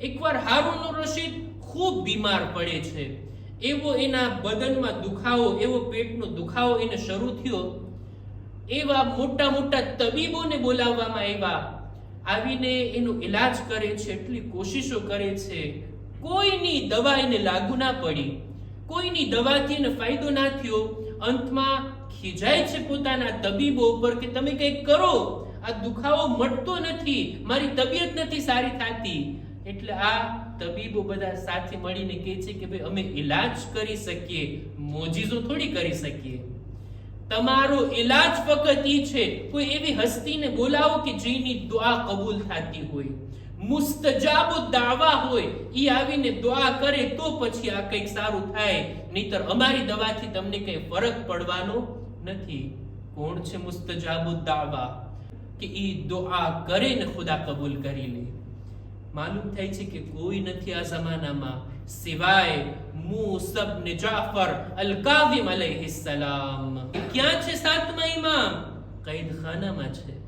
એકવાર હારૂન રશીદ ખૂબ બીમાર પડે છે. એવો એના બદનમાં દુખાવો, એવો પેટનો દુખાવો એને શરૂ થયો. એવા મોટા મોટા તબીબોને બોલાવવામાં આવ્યા. આવીને એનો ઈલાજ કરે છે, એટલી કોશિશો કરે છે. કોઈની દવા એને લાગુ ના પડી. કોઈની દવાથી એને ફાયદો ના થયો. અંતમાં ખીજાય છે પોતાના તબીબો ઉપર કે તમે કંઈક કરો. આ દુખાવો મટતો નથી. મારી તબિયત નથી સારી એટલે આ તબીબો બધા સાથે મળીને કહે છે કે ભાઈ, અમે ઈલાજ કરી શકીએ મોજીઝો થોડી કરી શકીએ. તમારો ઈલાજ ફક્ત ઈ છે, કોઈ એવી હસ્તીને બોલાવો કે જેની દુઆ કબૂલ થતી હોય. મુસ્તજાબુ દાવા હોય, ઈ આવીને દુઆ કરે તો પછી આ કંઈક સારું થાય. નહીતર અમારી દવાથી તમને કંઈ ફરક પડવાનો નથી. કોણ છે મુસ્તજાબુ દાવા? કે ઈ દુઆ કરે ને ખુદા કબૂલ કરી લે. માલુમ થાય છે કે કોઈ નથી આ જમાનામાં સિવાય મુસબ ને જાફર અલ કાઝિમ અલૈહિ સલામ. ક્યાં છે સાતમા ઇમામ? કૈદખાનામાં છે.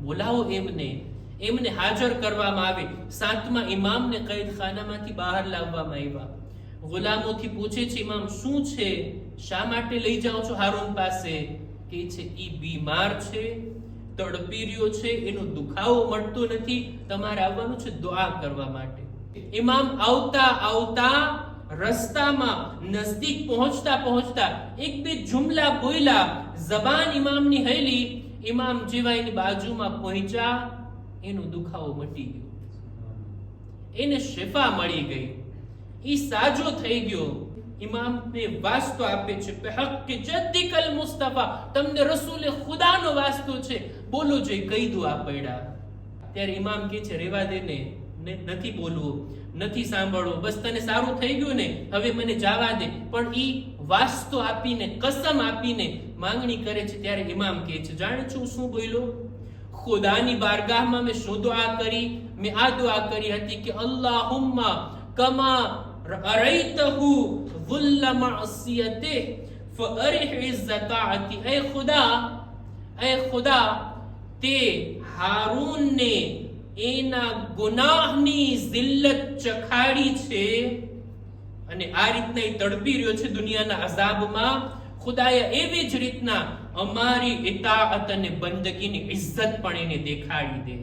બોલાવો એમને. એમને હાજર કરવામાં આવે. સાતમા ઇમામને કૈદખાનામાંથી બહાર લાવવામાં આવ્યા. ગુલામોથી પૂછે છે, ઇમામ, શું છે? શા માટે લઈ જાઓ છો હારૂન પાસે? કે છે, ઈ બીમાર છે. તડપી રહ્યો છે, એનો દુખાવો મળતો નથી. તમારે આવવાનું છે દુઆ કરવા માટે. ઇમામ આવતા આવતા રસ્તામાં નજદીક પહોંચતા પહોંચતા એક બે જુમલા બોલ્યા, જબાન ઇમામની હેલી. ઇમામ જીવાઈની બાજુમાં પહોંચ્યા, એનો દુખાવો મટી ગયો. એને શિફા મળી ગઈ. ઈ સાજો થઈ ગયો. ઇમામને વાસ્તો આપે છે. કે હક કે જદ્દિકલ મુસ્તફા. તમને રસૂલે ખુદાનો વાસ્તો છે. બોલો જે કહી દો આ પડ્યા. ત્યારે ઇમામ કે છે, રેવા દે ને ને નથી બોલવું, નથી સાંભળવું. બસ તને સારું થઈ ગયું ને, હવે મને જાવા દે. પણ ઈ વાસ્તો આપીને, કસમ આપીને માંગણી કરે છે ત્યારે ઇમામ કહે છે, જાણે છું શું બોલ્યો? ખુદાની બારગાહમાં મેં શું દુઆ કરી? મેં આ દુઆ કરી હતી કે અલ્લાહુમ્મા કમા અરૈતહુ ઝુલ્લ માસિયતે ફઅરિહ ઇઝ્ઝ તાઅતિ એ ખુદા એ ખુદા તે હારૂનને એના ગુનાહની ઝિલ્લત ચખાડી છે અને આ રીતના એ તડપી રહ્યો છે દુનિયાના અઝાબમાં. ખુદાએ એવી જ રીતના અમારી ઇતાઅત અને બંદગીની ઇજ્જત પણ એને દેખાડી દે.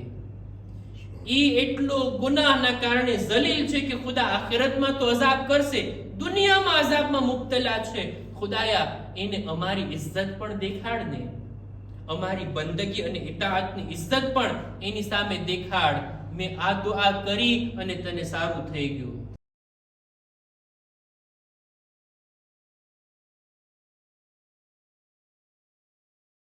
ઈ એટલો ગુનાહના કારણે જલીલ છે કે ખુદા આખિરતમાં તો અઝાબ કરશે. દુનિયામાં અઝાબમાં મુક્તલા છે. ખુદાયા એને અમારી ઇજ્જત પણ દેખાડ ને અમારી બંદગી અને ઇતાઅતની ઇજ્જત પણ એની સામે દેખાડ. મેં આ દુઆ કરી અને તને સારું થઈ ગયું.